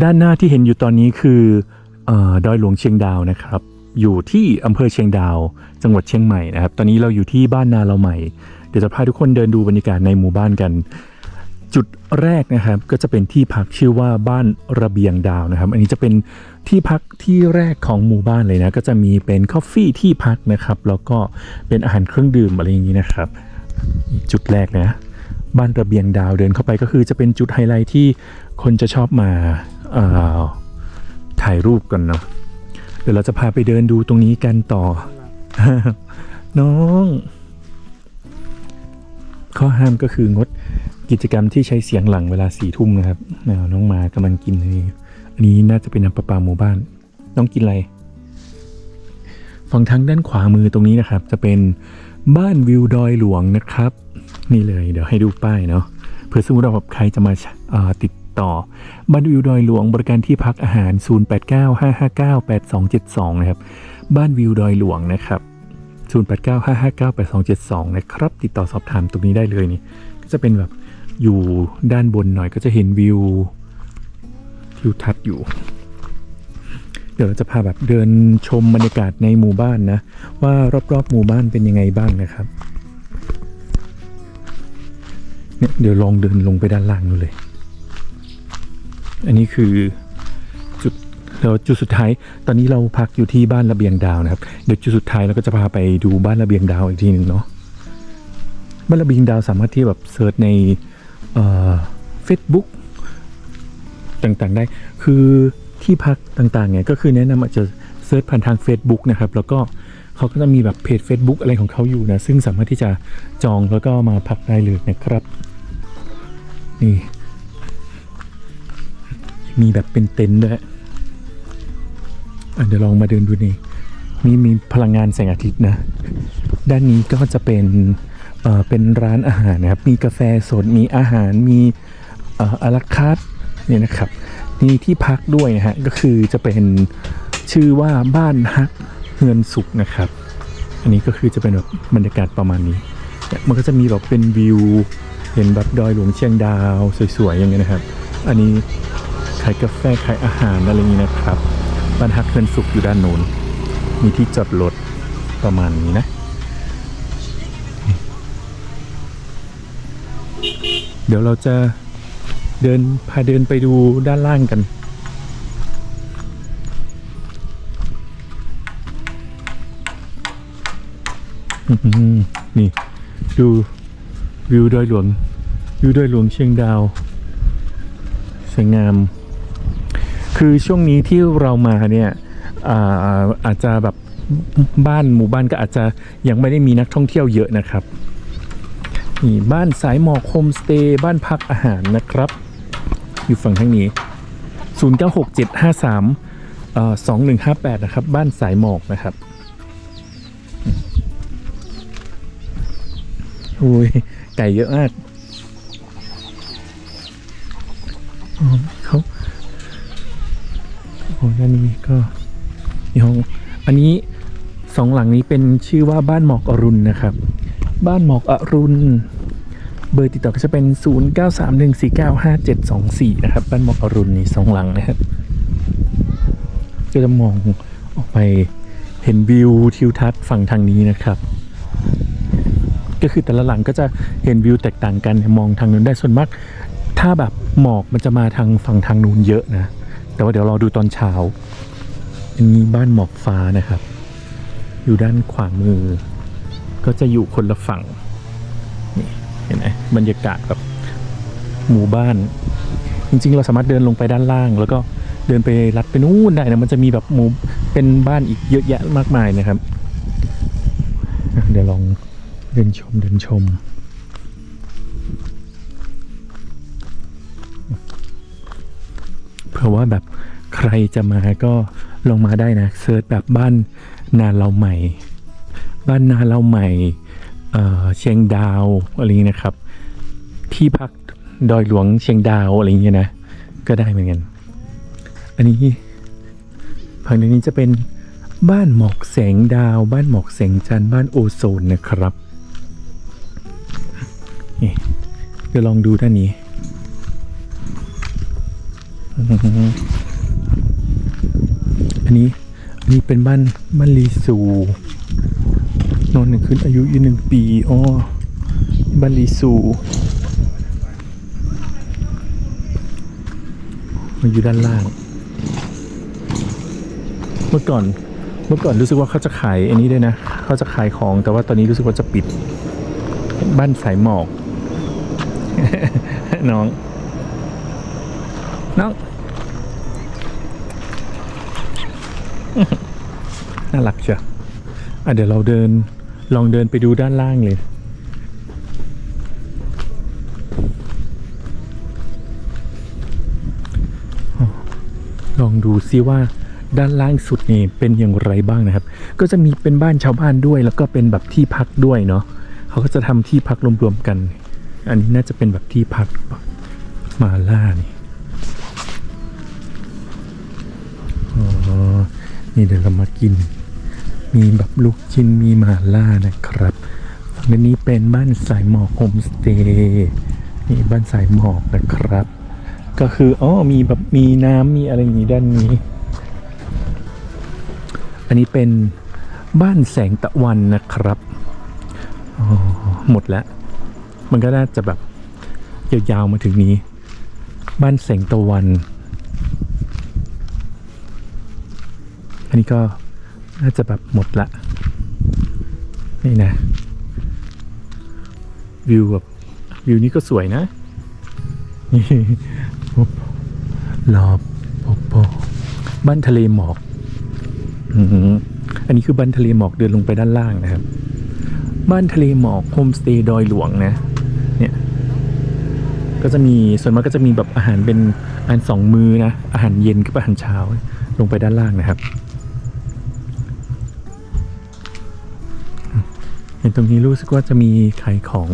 ด้านหน้าที่เห็นอยู่ตอนนี้คืออดอยหลวงเชียงดาวนะครับ อยู่ที่อำเภอเชียงดาว จังหวัดเชียงใหม่นะครับ ตอนนี้เราอยู่ที่บ้านนาเราใหม่ เดี๋ยวจะพาทุกคนเดินดูบรรยากาศในหมู่บ้านกัน จุดแรกนะครับก็จะเป็นที่พักชื่อว่าบ้านระเบียงดาวนะครับ อันนี้จะเป็นที่พักที่แรกของหมู่บ้านเลยนะ ก็จะมีเป็นคอฟฟี่ที่พักนะครับ แล้วก็เป็นอาหารเครื่องดื่มอะไรอย่างนี้นะครับ จุดแรกนะบ้านระเบียงดาวเดินเข้าไปก็คือจะเป็นจุดไฮไลท์ที่คนจะชอบมา ถ่ายรูปกันเนาะเดี๋ยวเราจะพาไปเดินดูตรงนี้กันต่อ น้อง ข้อห้ามก็คืองดกิจกรรมที่ใช้เสียงหลังเวลาสี่ทุ่มนะครับน้องมากำลังกินเลยอันนี้น่าจะเป็นน้ำประปาหมู่บ้าน น้องกินอะไรฝั่งทางด้านขวามือตรงนี้นะครับ จะเป็นบ้านวิวดอยหลวงนะครับ นี่เลยเดี๋ยวให้ดูป้ายเนาะเผื่อสมมติว่าแบบใครจะมาติด ต่อบ้านวิวดอยหลวงบริการที่พักอาหาร 0895598272 นะครับ บ้านวิวดอยหลวงนะครับ 0895598272 นะครับ ติดต่อสอบถามตรงนี้ได้เลยนี่ ก็จะเป็นแบบอยู่ด้านบนหน่อยก็จะเห็นวิวทิวทัศน์อยู่ เดี๋ยวเราจะพาแบบเดินชมบรรยากาศในหมู่บ้านนะ ว่ารอบๆหมู่บ้านเป็นยังไงบ้างนะครับเนี่ยเดี๋ยวลองเดินลงไปด้านล่างดูเลย อันนี้คือจุดแล้วจุดสุดท้าย ตอนนี้เราพักอยู่ที่บ้านระเบียงดาวนะครับ เดี๋ยวจุดสุดท้ายเราก็จะพาไปดูบ้านระเบียงดาวอีกทีหนึ่งเนาะ บ้านระเบียงดาวสามารถที่แบบเซิร์ชในเฟซบุ๊กต่างๆได้ คือที่พักต่างๆเนี่ยก็คือแนะนำอาจจะเซิร์ชผ่านทาง Facebook นะครับ แล้วก็เขาก็จะมีแบบเพจ Facebook อะไรของเขาอยู่นะ ซึ่งสามารถที่จะจองแล้วก็มาพักได้เลยนะครับ นี่ มีแบบเป็นเต็นท์ด้วยเดี๋ยวลองมาเดินดูนี่มีมีพลังงานแสงอาทิตย์นะ ด้านนี้ก็จะเป็นเอ่อเป็นร้านอาหารนะครับ มีกาแฟสด มีอาหาร มีเอ่ออาราคาร์ทเนี่ยนะครับมีที่พักด้วยนะฮะ ก็คือจะเป็นชื่อว่าบ้านฮักเฮือนสุขนะครับ อันนี้ก็คือจะเป็นแบบบรรยากาศประมาณนี้ มันก็จะมีแบบเป็นวิว เห็นแบบดอยหลวงเชียงดาวสวยๆอย่างเงี้ยนะครับ อันนี้ ขายกาแฟขายอาหารอะไรอย่างนี้นะครับบ้านฮักเฮือนสุขอยู่ด้านโน้นมีที่จอดรถประมาณนี้นะ เดี๋ยวเราจะเดินพาเดินไปดูด้านล่างกัน นี่ ดูวิวดอยหลวงวิวดอยหลวงเชียงดาวสวยงาม คือช่วงนี้ที่เรามาเนี่ยอาอาจจะแบบบ้านหมู่บ้านก็อาจจะยังไม่ได้มีนักท่องเที่ยวเยอะนะครับนี่บ้านสายหมอกโฮมสเตย์บ้านพักอาหารนะครับ อยู่ฝั่งทางนี้ 096753เอ่อ2158 นะครับ บ้านสายหมอกนะครับอุ้ยไก่เยอะมาก อ้ด้านนี้ก็มีห้องอันนี้สองหลังนี้เป็นชื่อว่าบ้านหมอกอรุณนะครับ บ้านหมอกอรุณ เบอร์ติดต่อก็จะเป็น 0931495724 นะครับ บ้านหมอกอรุณนี่สองหลังนะครับก็จะมองออกไปเห็นวิวทิวทัศน์ฝั่งทางนี้นะครับ ก็คือแต่ละหลังก็จะเห็นวิวแตกต่างกันมองทางนู้นได้ส่วนมาก ถ้าแบบหมอกมันจะมาทางฝั่งทางนู้นเยอะนะ แต่ว่าเดี๋ยวรอดูตอนเช้า อันนี้บ้านหมอกฟ้านะครับ อยู่ด้านขวามือ ก็จะอยู่คนละฝั่ง นี่เห็นไหมบรรยากาศแบบหมู่บ้าน จริง ๆ เราสามารถเดินลงไปด้านล่าง แล้วก็เดินไปลัดไปนู่นได้นะมันจะมีแบบหมู่เป็นบ้านอีกเยอะแยะมากมายนะครับ เดี๋ยวลองเดินชมเดินชม ผื่อว่าแบบใครจะมาก็ลงมาได้นะเซิร์ชแบบบ้านนาเราใหม่ บ้านนาเราใหม่เออเชียงดาวอะไรอย่างนี้นะครับ ที่พักดอยหลวงเชียงดาวอะไรอย่างเงี้ยนะ ก็ได้เหมือนกัน อันนี้ฝั่งนี้จะเป็นบ้านหมอกแสงดาว บ้านหมอกแสงจันทร์บ้านโอโซนนะครับนี่เดี๋ยวลองดูด้านนี้ อันนี้อันนี้เป็นบ้านบ้านลีซูนอนหนึ่งคืนอายุยี่หนึ่งปีอ๋อบ้านลีซูมันอยู่ด้านล่าง เมื่อก่อนเมื่อก่อนรู้สึกว่าเขาจะขายอันนี้ด้วยนะเขาจะขายของแต่ว่าตอนนี้รู้สึกว่าจะปิด บ้านสายหมอก น้อง น้อง น่ารักเชียวอะเดี๋ยวเราเดินลองเดินไปดูด้านล่างเลย ลองดูซิว่าด้านล่างสุดนี่เป็นอย่างไรบ้างนะครับ ก็จะมีเป็นบ้านชาวบ้านด้วย แล้วก็เป็นแบบที่พักด้วยเนาะเขาก็จะทำที่พักรวมๆกัน อันนี้น่าจะเป็นแบบที่พักมาล่านี่อ๋อ นี่เดี๋ยวเรามากิน มีแบบลูกชิ้นมีหมาล่านะครับฝั่งนนี้เป็นบ้านสายหมอกโฮมสเตย์นี่บ้านสายหมอกนะครับ ก็คืออ๋อมีแบบมีน้ำมีอะไรอย่างนี้ด้านนี้ อันนี้เป็นบ้านแสงตะวันนะครับอ๋อหมดแล้ว มันก็น่าจะแบบยาวๆมาถึงนี้ บ้านแสงตะวัน อันนี้ก็น่าจะแบบหมดละ นี่นะ วิวแบบวิวนี้ก็สวยนะนี่ปุ๊บรอบปบปบ้านทะเลหมอกอืมอันนี้คือบ้านทะเลหมอกเดินลงไปด้านล่างนะครับ บ้านทะเลหมอกโฮมสเตย์ดอยหลวงนะ เนี่ย ก็จะมีส่วนมากก็จะมีแบบอาหารเป็นอาหารสองมือนะ อาหารเย็นกับอาหารเช้า ลงไปด้านล่างนะครับ เห็นตรงนี้รู้สึกว่าจะมีขายของ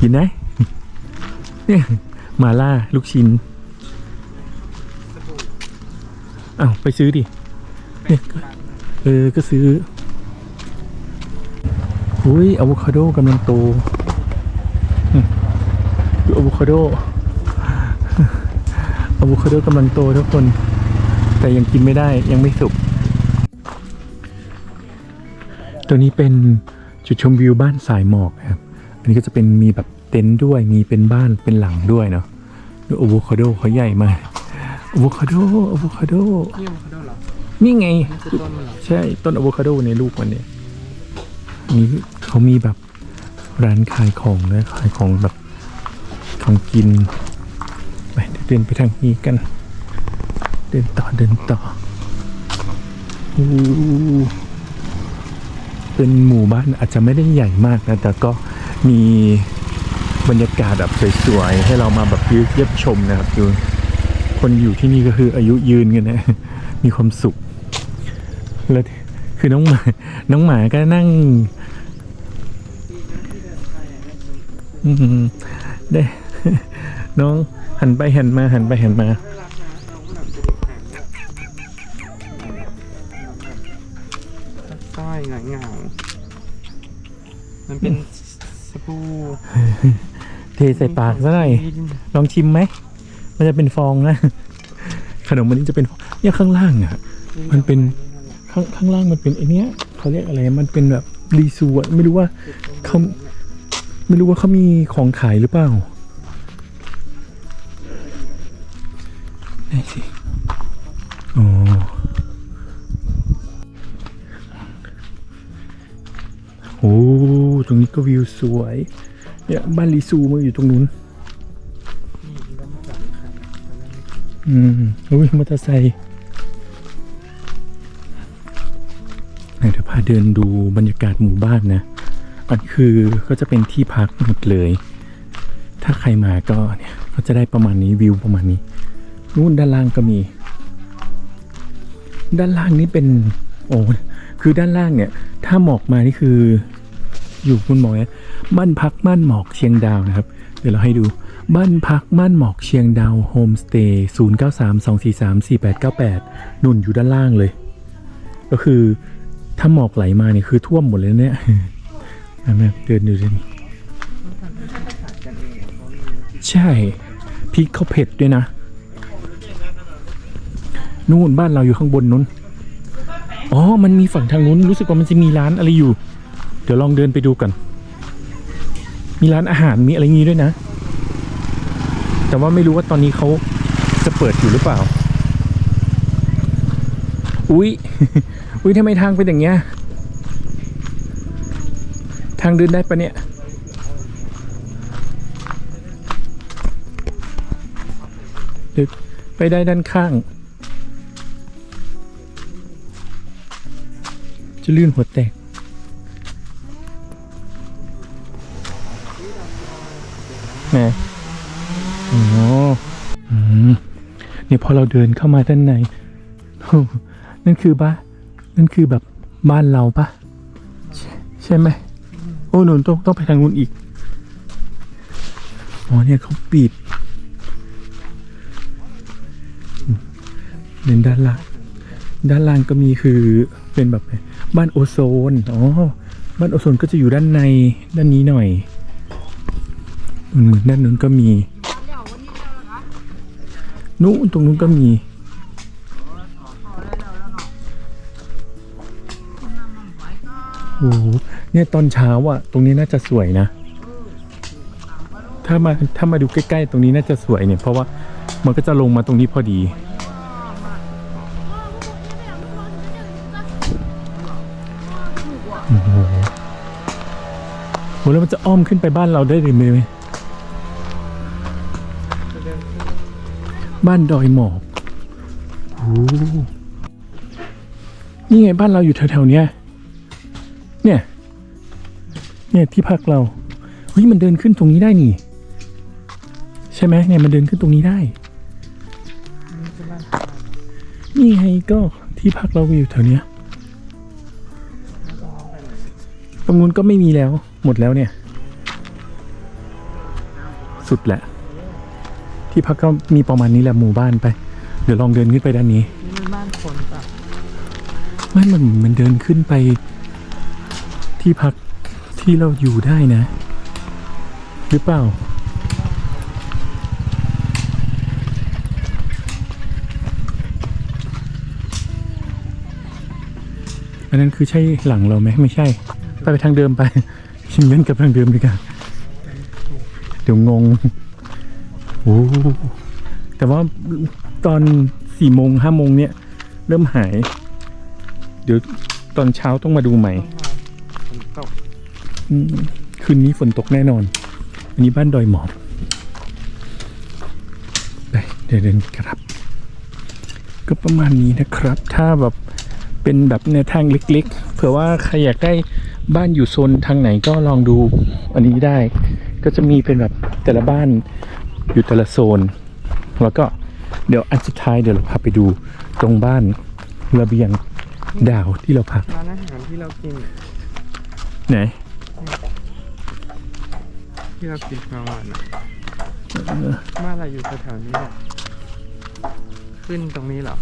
กินไหมเนี่ยมาล่าลูกชิ้นอ้าวไปซื้อดิเนี่ยเออ ก็ซื้ออุ้ยอะโวคาโดกำลังโตอืมดูอะโวคาโดอะโวคาโดกำลังโตทุกคน แต่ยังกินไม่ได้ยังไม่สุก ตัวนี้เป็น จุดชมวิวบ้านสายหมอกครับ อันนี้ก็จะเป็นมีแบบเต็นท์ด้วย มีเป็นบ้านเป็นหลังด้วยเนาะดูอะโวคาโดเขาใหญ่มากอะโวคาโดอะโวคาโด นี่มันคาโดเหรอนี่ไง นี่คือต้นมันเหรอใช่ ต้นอะโวคาโดในลูกมันเนี่ยนี่เขามีแบบร้านขายของนะขายของแบบของกิน ไปเดี๋ยวเดินไปทางนี้กัน เดินต่อเดินต่ออู้ เป็นหมู่บ้านอาจจะไม่ได้ใหญ่มากนะแต่ก็มีบรรยากาศแบบสวยๆให้เรามาแบบเยียมชมนะครับดูคนอยู่ที่นี่ก็คืออายุยืนกันนะ มีความสุขแล้วคือน้องหมาน้องหมาก็นั่งได้น้องหันไปหันมาหันไปหันมา มันเป็นสบู่เทใส่ปากซะหน่อย ลองชิมไหม มันจะเป็นฟองนะ ขนมมันนี้จะเป็นฟองเนี่ยข้างล่างอะ มันเป็นข้างข้างล่างมันเป็นไอเนี้ยเขาเรียกอะไร มันเป็นแบบรีซูอะไม่รู้ว่าเขาไม่รู้ว่าเขามีของขายหรือเปล่าไหนสิ อ๋อ ตรงนี้ก็วิวสวย เนี่ยบ้านรีซูมาอยู่ตรงนู้น อืมอุ้ยมอเตอร์ไซค์เดี๋ยวพาเดินดูบรรยากาศหมู่บ้านนะอันคือก็จะเป็นที่พักหมดเลย ถ้าใครมาก็เนี่ยก็จะได้ประมาณนี้วิวประมาณนี้ นู่นด้านล่างก็มี ด้านล่างนี่เป็นโอ้คือด้านล่างเนี่ย ถ้าหมอกมานี่คือ อยู่คุณหมอกนี่ยบ้านพักม่านหมอกเชียงดาวนะครับ เดี๋ยวเราให้ดูบ้านพักม่านหมอกเชียงดาวโฮมสเตย์0 9 3 2 4 3 4 8 9 8นุ่นอยู่ด้านล่างเลย ก็คือถ้าหมอกไหลมาเนี่ยคือท่วมหมดเลยเนี่ยแม่เดินดูดิใช่พริกเขาเผ็ดด้วยนะ นู่นบ้านเราอยู่ข้างบนนู้น อ๋อ มันมีฝั่งทางนู้นรู้สึกว่ามันจะมีร้านอะไรอยู่ เดี๋ยวลองเดินไปดูกัน มีร้านอาหารมีอะไรงี้ด้วยนะ แต่ว่าไม่รู้ว่าตอนนี้เขาจะเปิดอยู่หรือเปล่า อุ๊ยอุ๊ยทำไมทางเป็นอย่างเงี้ย ทางเดินได้ปะเนี่ยดี๋ยวไปได้ด้านข้าง จะลื่นหัวแตก แหมอ๋ออืมเนี่ยพอเราเดินเข้ามาด้านใน นั่นคือบ้านนั่นคือแบบบ้านเราปะใช่ไหมโอ้หนูนต้องต้องไปทางนู้นอีกอ๋อเนี่ยเขาปิดเน้นด้านล่างด้านล่างก็มีคือเป็นแบบบ้านโอโซน อ๋อ บ้านโอโซนก็จะอยู่ด้านในด้านนี้หน่อย ด้านนู้นก็มี นู้นตรงนู้นก็มี โอ้โห เนี่ยตอนเช้าอะ ตรงนี้น่าจะสวยนะ ถ้ามาถ้ามาดูใกล้ๆ ตรงนี้น่าจะสวยเนี่ย เพราะว่ามันก็จะลงมาตรงนี้พอดีโอ้โหโหแล้วมันจะอ้อมขึ้นไปบ้านเราได้เลยไหม บ้านดอยหมอกโอ้นี่ไงบ้านเราอยู่แถวๆเนี้ย เนี่ย เนี่ยที่พักเราเฮ้ยมันเดินขึ้นตรงนี้ได้นี่ ใช่ไหมเนี่ยมันเดินขึ้นตรงนี้ได้ นี่คือบ้านนี่ไงก็ที่พักเราอยู่แถวเนี้ยตรงนู้นก็ไม่มีแล้วหมดแล้วเนี่ย สุดแหละ ที่พักก็มีประมาณนี้แหละหมู่บ้านไป เดี๋ยวลองเดินขึ้นไปด้านนี้นี่มันบ้านคนปะไม่มันมันเดินขึ้นไป ที่พักที่เราอยู่ได้นะ หรือเปล่า อันนั้นคือใช่หลังเราไหมไม่ใช่ ไปไปทางเดิมไปชิมเล่นกับทางเดิมดีกว่าเดี๋ยวงง โอ้แต่ว่าตอนสี่โมงห้าโมงเนี่ย เริ่มหาย เดี๋ยวตอนเช้าต้องมาดูใหม่ฝนตกอืมคืนนี้ฝนตกแน่นอน อันนี้บ้านดอยหมอบไปเดี๋ยวเดินกลับ ก็ประมาณนี้นะครับ ถ้าแบบเป็นแบบแนวทางเล็กๆ เผื่อว่าใครอยากได้บ้านอยู่โซนทางไหนก็ลองดูอันนี้ได้ ก็จะมีเป็นแบบแต่ละบ้าน อยู่แต่ละโซน แล้วก็เดี๋ยวอันสุดท้ายเดี๋ยวเราพาไปดูตรงบ้านระเบียงดาวที่เราพักร้านอาหารที่เรากิน ไหน ที่เรากินมาวันน่ะบ้านเราอยู่แถวๆนี้แหละขึ้นตรงนี้เหรอ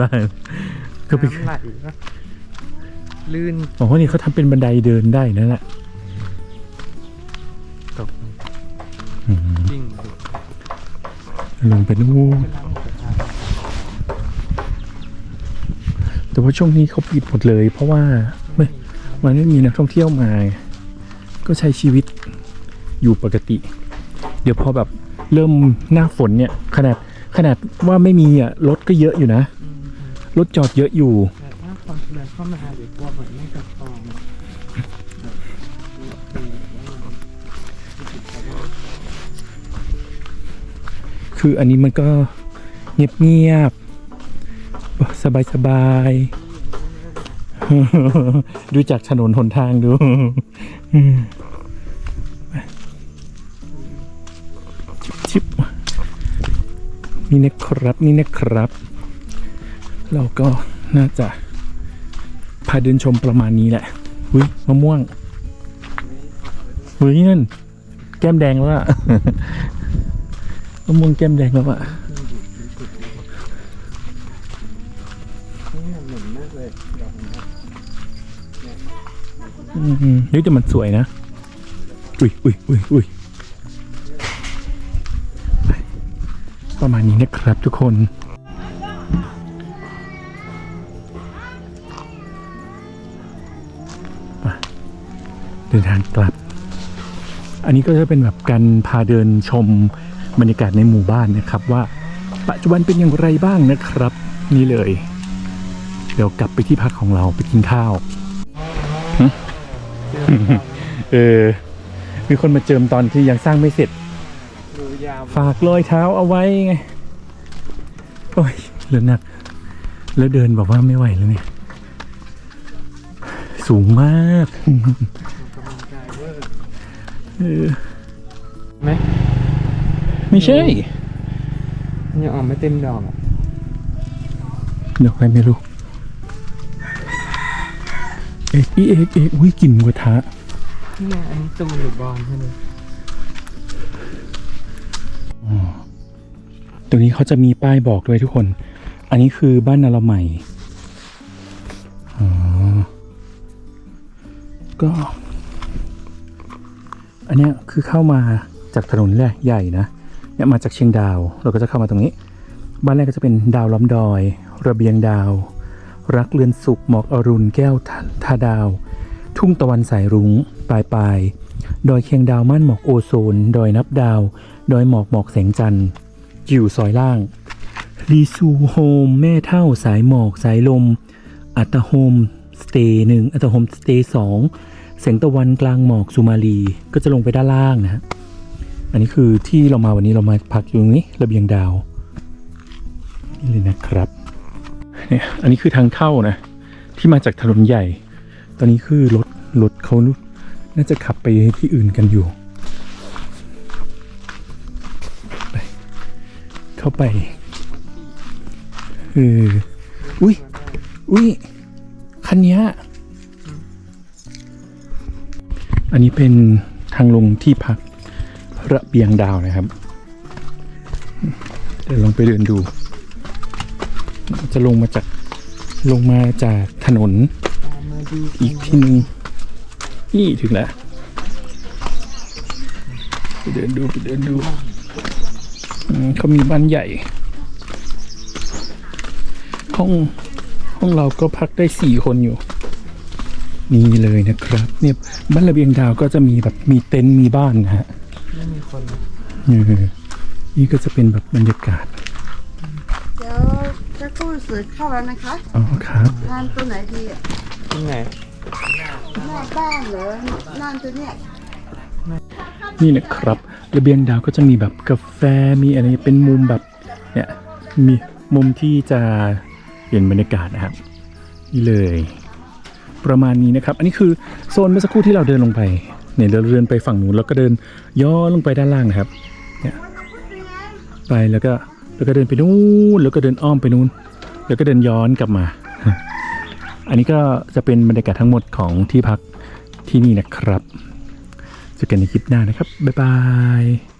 บ้านก็ไปน้ำไหลปะลื่น อ๋อนี่เขาทำเป็นบันไดเดินได้นั่นแหละ ลงไปนู่นเป็นร้านหมูกระทะแต่ว่าช่วงนี้เขาปิดหมดเลย เพราะว่าไม่มันไม่มีนักท่องเที่ยวมา ก็ใช้ชีวิตอยู่ปกติ เดี๋ยวพอแบบเริ่มหน้าฝนเนี่ย ขนาดขนาดว่าไม่มีอะรถก็เยอะอยู่นะรถจอดเยอะอยู่แต่ถ้าคนเดินเข้ามาเดี๋ยวกลัวเหมือนไม่กระตอง คืออันนี้มันก็เงียบเงียบๆสบายสบายๆดูจากถนนหนทางดูชิบนี่นะครับนี่นะครับ เราก็น่าจะพาเดินชมประมาณนี้แหละหุยมะม่วงหุยนั่นแก้มแดงแล้วอะ มะม่วงแก้มแดงครับอะนี่ยวจะมันสวยนะ อุ้ยอุ้ยอุ้ยอุ้ยประมาณนี้นะครับทุกคนเดินทางกลับ อันนี้ก็จะเป็นแบบการพาเดินชม บรรยากาศในหมู่บ้านนะครับ ว่าปัจจุบันเป็นอย่างไรบ้างนะครับ นี่เลย เดี๋ยวกลับไปที่พักของเราไปกินข้าวเออมีคนมาเจิมตอนที่ยังสร้างไม่เสร็จ ฝากรอยเท้าเอาไว้ไงโอ้ยเลือหนัก แล้วเดินแบบว่าไม่ไหวแล้วเนี่ย สูงมากเออไหม ไม่ใช่ยังออกไม่เต็มดอกอะเดี๋ยวใครไม่รู้ เอกอีเอกเอกอุ้ยกลิ่นหมูกระทะเนี่ยอันนี้ตูมหรือบอลใช่ไหมตรงนี้เขาจะมีป้ายบอกด้วยทุกคน อันนี้คือบ้านนาเราใหม่อ๋อก็ อันเนี้ยคือเข้ามาจากถนนแรกใหญ่นะ เนี่ยมาจากเชียงดาว เราก็จะเข้ามาตรงนี้ บ้านแรกก็จะเป็นดาวล้อมดอย ระเบียงดาว รักเรือนสุขหมอกอรุณแก้วทาทาดาว ทุ่งตะวันสายรุง้งปลายปลายดอยเคียงดาวม่านหมอกโอโซน ดอยนับดาว ดอยหมอกหมอกแสงจันทร์อยู่ซอยล่างรีซูโฮมแม่เท่าสายหมอกสายลม อัตโฮมสเตย์หนึ่งอัตโฮมสเตย์สองแสงตะวันกลางหมอกสุมาลีก็จะลงไปด้านล่างนะฮะ อันนี้คือที่เรามาวันนี้เรามาพักอยู่ตรงนี้ระเบียงดาวนี่เลยนะครับเนี่ยอันนี้คือทางเข้านะ ที่มาจากถนนใหญ่ ตอนนี้คือรถรถเขาน่าจะขับไปที่อื่นกันอยู่ไปเข้าไปเอออุ้ยอุ้ยคันนี้อันนี้เป็นทางลงที่พัก ระเบียงดาวนะครับ เดี๋ยวลองไปเดินดู จะลงมาจากลงมาจากถนน อีกที่หนึ่งนี่ถึงแล้วไปเดินดูไปเดินดูเขามีบ้านใหญ่ ห้องห้องเราก็พักได้สี่คนอยู่ นี่เลยนะครับ เนี่ยบ้านระเบียงดาวก็จะมีแบบมีเต็นท์มีบ้านนะฮะ ไม่มีคนเออนี่ก็จะเป็นแบบบรรยากาศ เดี๋ยวจะกู้สื่อเข้าแล้วนะคะ อ๋อครับ ทานตัวไหนดีอะที่ไหนหน้าบ้านเหรอนั่นตัวเนี้ยนี่นะครับ ระเบียงดาวก็จะมีแบบกาแฟ มีอะไรเป็นมุมแบบเนี่ย มีมุมที่จะเปลี่ยนบรรยากาศนะครับนี่เลย ประมาณนี้นะครับ อันนี้คือโซนเมื่อสักครู่ที่เราเดินลงไป เนี่ยเราเดินไปฝั่งนู้นแล้วก็เดินย้อนลงไปด้านล่างนะครับเนี่ยไปแล้วก็แล้วก็เดินไปนู้นแล้วก็เดินอ้อมไปนู้น แล้วก็เดินย้อนกลับมา อันนี้ก็จะเป็นบรรยากาศทั้งหมดของที่พักที่นี่นะครับเจอกันในคลิปหน้านะครับบ๊ายบาย